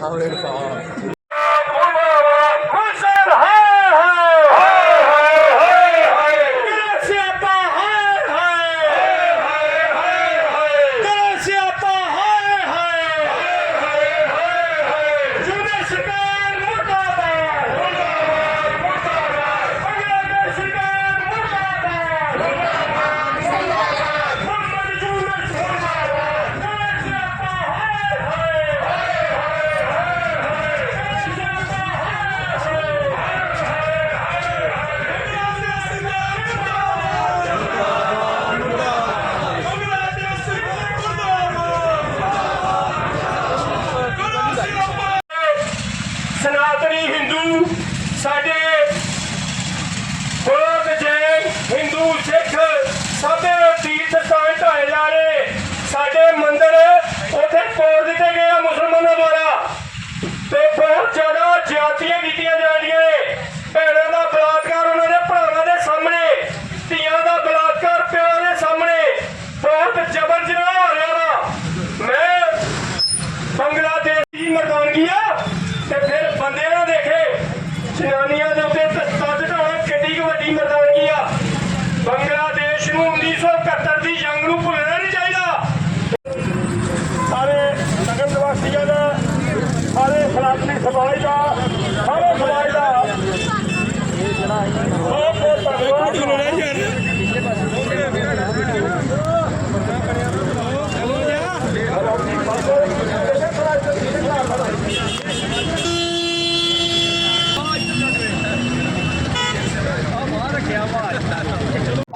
I'm going to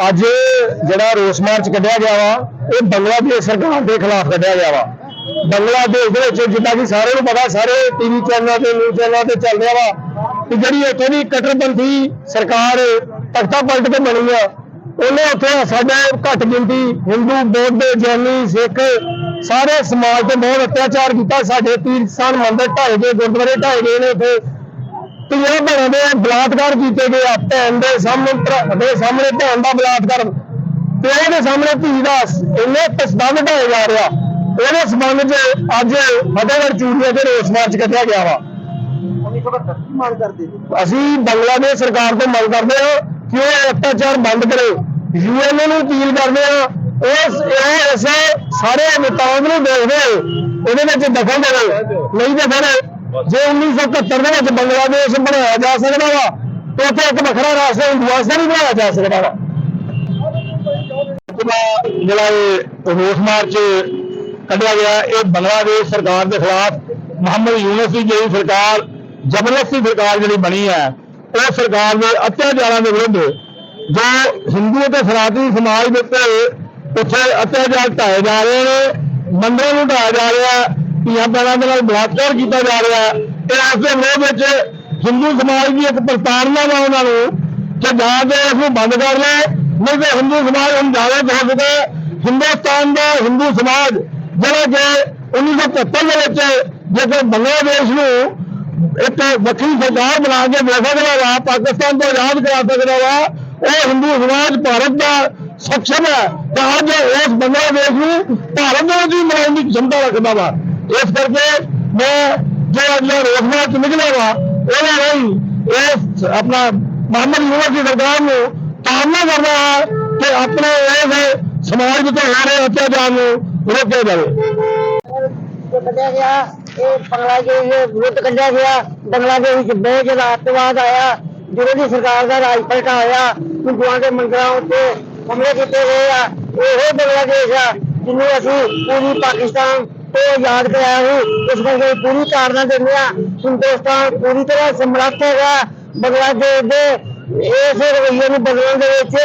ਅੱਜ ਜਿਹੜਾ ਰੋਸ ਮਾਰਚ ਕੱਢਿਆ ਗਿਆ ਵਾ, ਇਹ ਬੰਗਲਾਦੇਸ਼ ਸਰਕਾਰ ਦੇ ਖਿਲਾਫ ਕੱਢਿਆ ਗਿਆ ਵਾ। ਬੰਗਲਾਦੇਸ਼ ਦੇ ਵਿੱਚ ਜਿੱਦਾਂ ਕਿ ਸਾਰਿਆਂ ਨੂੰ ਪਤਾ, ਸਾਰੇ ਟੀਵੀ ਚੈਨਲਾਂ ਤੇ ਨਿਊਜ਼ ਚੈਨਲਾਂ ਤੇ ਚੱਲ ਰਿਹਾ ਵਾ ਕਿ ਜਿਹੜੀ ਉੱਥੋਂ ਦੀ ਕਟਰਪੰਥੀ ਸਰਕਾਰ ਤਖਤਾ ਪਲਟ ਤੇ ਬਣੀ ਆ, ਉਹਨੇ ਉੱਥੇ ਸਾਡੇ ਘੱਟ ਗਿਣਤੀ ਹਿੰਦੂ, ਬੌਧ, ਜੈਨੀ, ਸਿੱਖ ਸਾਰੇ ਸਮਾਜ ਤੇ ਬਹੁਤ ਅਤਿਆਚਾਰ ਕੀਤਾ। ਸਾਡੇ ਤੀਰਥ ਸਥਾਨ ਮੰਦਿਰ ਢਾਏ ਗਏ ਗੁਰਦੁਆਰੇ ਢਾਏ ਗਏ ਨੇ ਉੱਥੇ। ਧੀਆਂ ਭੈਣਾਂ ਦੇ ਬਲਾਤਕਾਰ ਕੀਤੇ ਗਏ ਆ ਭੈਣ ਦੇ ਸਾਹਮਣੇ ਭਰਾ ਦੇ ਸਾਹਮਣੇ ਭੈਣ ਦਾ ਬਲਾਤਕਾਰ ਪਿਓ ਦੇ ਸਾਹਮਣੇ ਧੀ ਦਾ ਇੰਨੇ ਤਸਦੰਦ ਢਾਇਆ ਜਾ ਰਿਹਾ ਉਹਦੇ ਸੰਬੰਧ 'ਚ ਅੱਜ ਫਤਿਹਗੜ੍ਹ ਚੂੜੀਆਂ ਦੇ ਰੋਸ ਮਾਰਚ ਕੱਢਿਆ ਗਿਆ ਵਾ। ਅਸੀਂ ਬੰਗਲਾਦੇਸ਼ ਸਰਕਾਰ ਤੋਂ ਮੰਗ ਕਰਦੇ ਹਾਂ ਕਿ ਉਹ ਅਤਿਆਚਾਰ ਬੰਦ ਕਰੇ। ਯੂਐਨ ਨੂੰ ਅਪੀਲ ਕਰਦੇ ਹਾਂ ਉਸ ਇਹ ਸਾਰੇ ਨੇਤਾਵਾਂ ਨੂੰ ਦੇਖਦੇ ਹੋਏ ਉਹਦੇ ਵਿੱਚ ਦਖਲ ਦੇਵੇ ਨਹੀਂ ਤੇ ਫਿਰ ਜੇ 1971 ਦੇ ਵਿੱਚ ਬੰਗਲਾਦੇਸ਼ ਬਣਾਇਆ ਜਾ ਸਕਦਾ ਵਾ, ਤੇ ਉੱਥੇ ਇੱਕ ਵੱਖਰਾ ਰਾਸ਼ਟਰ ਹਿੰਦੁਸਤਾਨ ਨਹੀਂ ਬਣਾਇਆ ਜਾ ਸਕਦਾ ਵਾ। ਜਿਹੜਾ ਇਹ ਰੋਸ ਮਾਰਚ ਕੱਢਿਆ ਗਿਆ, ਇਹ ਬੰਗਲਾਦੇਸ਼ ਸਰਕਾਰ ਦੇ ਖਿਲਾਫ ਮੁਹੰਮਦ ਯੂਨਸ ਦੀ ਜਿਹੜੀ ਸਰਕਾਰ, ਜ਼ਬਰਦਸਤੀ ਸਰਕਾਰ ਜਿਹੜੀ ਬਣੀ ਹੈ, ਉਹ ਸਰਕਾਰ ਦੇ ਅਤਿਆਚਾਰਾਂ ਦੇ ਵਿਰੁੱਧ ਜੋ ਹਿੰਦੂ ਅਤੇ ਸਨਾਤਨੀ ਸਮਾਜ ਦੇ ਉੱਤੇ ਉੱਥੇ ਅਤਿਆਚਾਰ ਢਾਏ ਜਾ ਰਹੇ ਨੇ, ਮੰਦਰਾਂ ਨੂੰ ਢਾਇਆ ਜਾ ਰਿਹਾ ਧੀਆਂ ਦੇ ਨਾਲ ਬਲਾਤਕਾਰ ਕੀਤਾ ਜਾ ਰਿਹਾ ਤੇ ਇਸ ਦੇ ਵਿਰੋਧ ਵਿੱਚ ਹਿੰਦੂ ਸਮਾਜ ਦੀ ਇੱਕ ਪ੍ਰਤਾੜਨਾ ਵਾ ਉਹਨਾਂ ਨੂੰ ਕਿ ਜਾਂ ਤੇ ਇਸ ਨੂੰ ਬੰਦ ਕਰ ਲੈ ਨਹੀਂ ਤੇ ਹਿੰਦੂ ਸਮਾਜ ਹੁਣ ਜਾਵੇ ਤਾਂ ਸਕਦਾ ਹਿੰਦੁਸਤਾਨ ਦਾ ਹਿੰਦੂ ਸਮਾਜ ਜਿਹੜਾ ਕਿ 1973 ਦੇ ਵਿੱਚ ਜਦੋਂ ਬੰਗਲਾਦੇਸ਼ ਨੂੰ ਇੱਕ ਵੱਖਰੀ ਸਰਕਾਰ ਬਣਾ ਕੇ ਦੇ ਸਕਦਾ ਵਾ, ਪਾਕਿਸਤਾਨ ਤੋਂ ਆਜ਼ਾਦ ਕਰਾ ਸਕਦਾ ਵਾ, ਉਹ ਹਿੰਦੂ ਸਮਾਜ ਭਾਰਤ ਦਾ ਸਖਸ਼ਮ ਹੈ। ਤਾਂ ਅੱਜ ਉਸ ਬੰਗਲਾਦੇਸ਼ ਨੂੰ ਭਾਰਤ ਨੂੰ ਵੀ ਮਨਾਉਣ ਦੀ ਸਮਤਾ ਰੱਖਦਾ ਵਾ। ਇਸ ਕਰਕੇ ਮੈਂ ਜੋ ਅੱਜ ਦਾ ਰੋਸ ਮਾਰਚ ਨਿਕਲਿਆ ਵਾ ਉਹਦੇ ਲਈ ਇਸ ਆਪਣਾ ਮੁਹੰਮਦ ਯੂਨਸ ਦੀ ਸਰਕਾਰ ਨੂੰ ਤਾੜਨਾ ਕਰਦਾ ਹੈ ਕਿ ਆਪਣੇ ਇਸ ਸਮਾਜ ਵਿੱਚ ਹੋ ਰਹੇ ਅਤਿਆਚਾਰ ਨੂੰ ਰੋਕਿਆ ਜਾਵੇ ਜੋ ਕੱਢਿਆ ਗਿਆ ਇਹ ਬੰਗਲਾਦੇਸ਼ ਦੇ ਵਿਰੁੱਧ ਕੱਢਿਆ ਗਿਆ ਬੰਗਲਾਦੇਸ਼ ਵਿੱਚ ਬਹੁਤ ਜ਼ਿਆਦਾ ਅੱਤਵਾਦ ਆਇਆ ਜਦੋਂ ਦੀ ਸਰਕਾਰ ਦਾ ਰਾਜ ਪਲਟਾ ਹੋਇਆ ਹਿੰਦੂਆਂ ਦੇ ਮੰਦਰਾਂ ਉੱਤੇ ਹਮਲੇ ਕੀਤੇ ਗਏ ਆ ਇਹੋ ਬੰਗਲਾਦੇਸ਼ ਆ ਜਿਹਨੂੰ ਅਸੀਂ ਪੂਰੀ ਪਾਕਿਸਤਾਨ ਤੋਂ ਆਜ਼ਾਦ ਕਰਾਇਆ ਸੀ ਇਸ ਕਰਕੇ ਪੂਰੀ ਤਾੜਨਾ ਦਿੰਦੇ ਆ ਹਿੰਦੁਸਤਾਨ ਪੂਰੀ ਤਰ੍ਹਾਂ ਸਮਰੱਥ ਹੈਗਾ ਬੰਗਲਾਦੇਸ਼ ਦੇ ਇਸ ਰਵੱਈਏ ਨੂੰ ਬਦਲਣ ਦੇ ਵਿੱਚ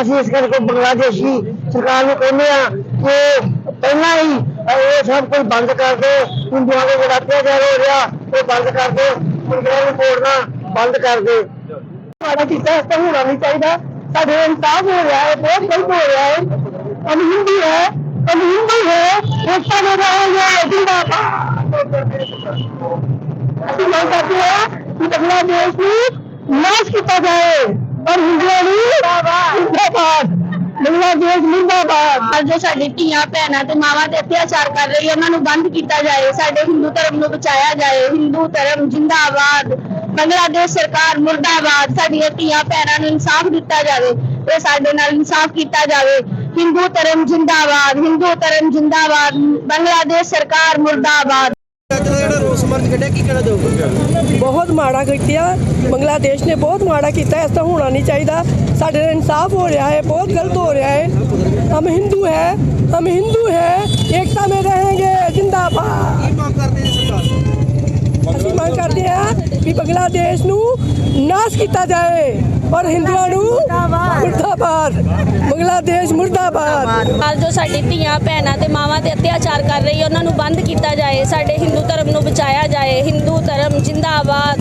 ਅਸੀਂ ਇਸ ਕਰਕੇ ਬੰਗਲਾਦੇਸ਼ੀ ਸਰਕਾਰ ਨੂੰ ਕਹਿੰਦੇ ਆ ਕਿ ਪਹਿਲਾਂ ਹੀ ਇਹ ਸਭ ਕੁਝ ਬੰਦ ਕਰ ਦਿਓ ਹਿੰਦੂਆਂ ਦੇ ਜਿਹੜਾ ਅਤਿਆਚਾਰ ਹੋ ਰਿਹਾ ਉਹ ਬੰਦ ਕਰ ਦਿਓ ਮੰਦਰਾਂ ਨੂੰ ਤੋੜਨਾ ਬੰਦ ਕਰ ਦਿਓ ਮਾੜਾ ਕੀਤਾ ਇਸ ਤਾਂ ਹੋਣਾ ਨਹੀਂ ਚਾਹੀਦਾ ਸਾਡੇ ਇਨਸਾਫ ਹੋ ਰਿਹਾ ਹੈ ਬਹੁਤ ਗਲਤ ਹੋ ਰਿਹਾ ਹੈ हम हिंदू है ਧੀਆਂ ਭੈਣਾਂ ਤੇ ਮਾਵਾਂ ਤੇ ਅਤਿਆਚਾਰ ਕਰ ਰਹੀ ਹੈ ਉਹਨਾਂ ਨੂੰ ਬੰਦ ਕੀਤਾ ਜਾਏ ਸਾਡੇ ਹਿੰਦੂ ਧਰਮ ਨੂੰ ਬਚਾਇਆ ਜਾਏ ਹਿੰਦੂ ਧਰਮ ਜਿੰਦਾਬਾਦ ਬੰਗਲਾਦੇਸ਼ ਸਰਕਾਰ ਮੁਰਦਾਬਾਦ ਸਾਡੀਆਂ ਧੀਆਂ ਭੈਣਾਂ ਨੂੰ ਇਨਸਾਫ ਦਿੱਤਾ ਜਾਵੇ ਤੇ ਸਾਡੇ ਨਾਲ ਇਨਸਾਫ ਕੀਤਾ ਜਾਵੇ ਹਿੰਦੂ ਧਰਮ ਜਿੰਦਾਬਾਦ ਹਿੰਦੂ ਧਰਮ ਜਿੰਦਾਬਾਦ ਬੰਗਲਾਦੇਸ਼ ਸਰਕਾਰ ਮੁਰਦਾਬਾਦ ਅੱਜ ਦਾ ਜਿਹੜਾ ਰੋਸ ਮਾਰਚ ਕੱਢਿਆ ਕੀ ਕਹਿਣਾ ਚਾਹੋਗੇ ਬਹੁਤ ਮਾੜਾ ਕੀਤਾ ਬੰਗਲਾਦੇਸ਼ ਨੇ ਬਹੁਤ ਮਾੜਾ ਕੀਤਾ ਇਸ ਤਰ੍ਹਾਂ ਹੋਣਾ ਨਹੀਂ ਚਾਹੀਦਾ ਸਾਡੇ ਨਾਲ ਇਨਸਾਫ ਹੋ ਰਿਹਾ ਹੈ ਬਹੁਤ ਗਲਤ ਹੋ ਰਿਹਾ ਹੈ ਹਮ ਹਿੰਦੂ ਹੈ ਹਮ ਹਿੰਦੂ ਹੈ ਏਕਤਾ में रहेंगे जिंदाबाद ਕੀ ਮੰਗ ਕਰਦੇ ਜੀ ਸਰਕਾਰ ਅਸੀਂ ਮੰਗ ਕਰਦੇ ਹਾਂ ਕਿ ਬੰਗਲਾਦੇਸ਼ ਨੂੰ ਨਾਸ਼ ਕੀਤਾ ਜਾਏ ਔਰ ਹਿੰਦੂਆਂ ਨੂੰ ਮੁਰਦਾਬਾਦ। ਬੰਗਲਾਦੇਸ਼ ਮੁਰਦਾਬਾਦ। ਅੱਜ ਜੋ ਸਾਡੀ ਧੀਆਂ, ਭੈਣਾਂ ਤੇ ਮਾਵਾਂ ਤੇ ਅਤਿਆਚਾਰ ਕਰ ਰਹੀ ਹੈ, ਉਹਨਾਂ ਨੂੰ ਬੰਦ ਕੀਤਾ ਜਾਏ, ਸਾਡੇ ਹਿੰਦੂ ਧਰਮ ਨੂੰ ਬਚਾਇਆ ਜਾਏ, ਹਿੰਦੂ ਧਰਮ ਜਿੰਦਾਬਾਦ,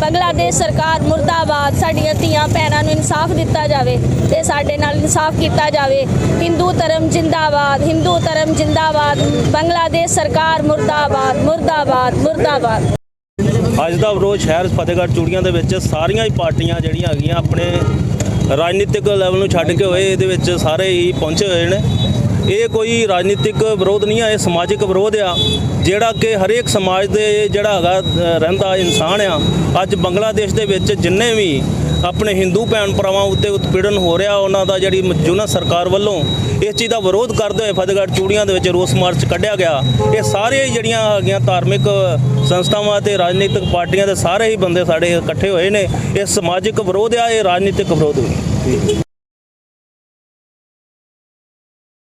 ਬੰਗਲਾਦੇਸ਼ ਸਰਕਾਰ ਮੁਰਦਾਬਾਦ, ਸਾਡੀਆਂ ਧੀਆਂ, ਭੈਣਾਂ ਨੂੰ ਇਨਸਾਫ ਦਿੱਤਾ ਜਾਵੇ ਤੇ ਸਾਡੇ ਨਾਲ ਇਨਸਾਫ ਕੀਤਾ ਜਾਵੇ। ਹਿੰਦੂ ਧਰਮ ਜਿੰਦਾਬਾਦ, ਹਿੰਦੂ ਧਰਮ ਜਿੰਦਾਬਾਦ, ਬੰਗਲਾਦੇਸ਼ ਸਰਕਾਰ ਮੁਰਦਾਬਾਦ ਮੁਰਦਾਬਾਦ ਮੁਰਦਾਬਾਦ। ਅੱਜ ਦਾ ਵਿਰੋਧ ਸ਼ਹਿਰ ਫਤਿਹਗੜ੍ਹ ਚੂੜੀਆਂ ਦੇ ਵਿੱਚ ਸਾਰੀਆਂ ਹੀ ਪਾਰਟੀਆਂ ਜਿਹੜੀਆਂ ਹੈਗੀਆਂ ਆਪਣੇ ਰਾਜਨੀਤਿਕ ਲੈਵਲ ਨੂੰ ਛੱਡ ਕੇ ਹੋਏ, ਇਹਦੇ ਵਿੱਚ ਸਾਰੇ ਹੀ ਪਹੁੰਚੇ ਹੋਏ ਨੇ। ਇਹ ਕੋਈ ਰਾਜਨੀਤਿਕ ਵਿਰੋਧ ਨਹੀਂ ਆ, ਇਹ ਸਮਾਜਿਕ ਵਿਰੋਧ ਆ, ਜਿਹੜਾ ਕਿ ਹਰੇਕ ਸਮਾਜ ਦੇ ਜਿਹੜਾ ਹੈਗਾ ਰਹਿੰਦਾ ਇਨਸਾਨ ਆ। ਅੱਜ ਬੰਗਲਾਦੇਸ਼ ਦੇ ਵਿੱਚ ਜਿੰਨੇ ਵੀ ਆਪਣੇ ਹਿੰਦੂ ਭੈਣ ਭਰਾਵਾਂ ਉੱਤੇ ਉਤਪੀੜਨ ਹੋ ਰਿਹਾ, ਉਹਨਾਂ ਦਾ ਜਿਹੜੀ ਮੌਜੂਦਾ ਸਰਕਾਰ ਵੱਲੋਂ ਇਸ ਚੀਜ਼ ਦਾ ਵਿਰੋਧ ਕਰਦੇ ਹੋਏ ਫਤਿਹਗੜ੍ਹ ਚੂੜੀਆਂ ਦੇ ਵਿੱਚ ਰੋਸ ਮਾਰਚ ਕੱਢਿਆ ਗਿਆ। ਇਹ ਸਾਰੇ ਹੀ ਜਿਹੜੀਆਂ ਹੈਗੀਆਂ ਧਾਰਮਿਕ ਸੰਸਥਾਵਾਂ ਤੇ ਰਾਜਨੀਤਿਕ ਪਾਰਟੀਆਂ ਦੇ ਸਾਰੇ ਹੀ ਬੰਦੇ ਸਾਡੇ ਇਕੱਠੇ ਹੋਏ ਨੇ। ਇਹ ਸਮਾਜਿਕ ਵਿਰੋਧ ਆ, ਇਹ ਰਾਜਨੀਤਿਕ ਵਿਰੋਧ ਵੀ।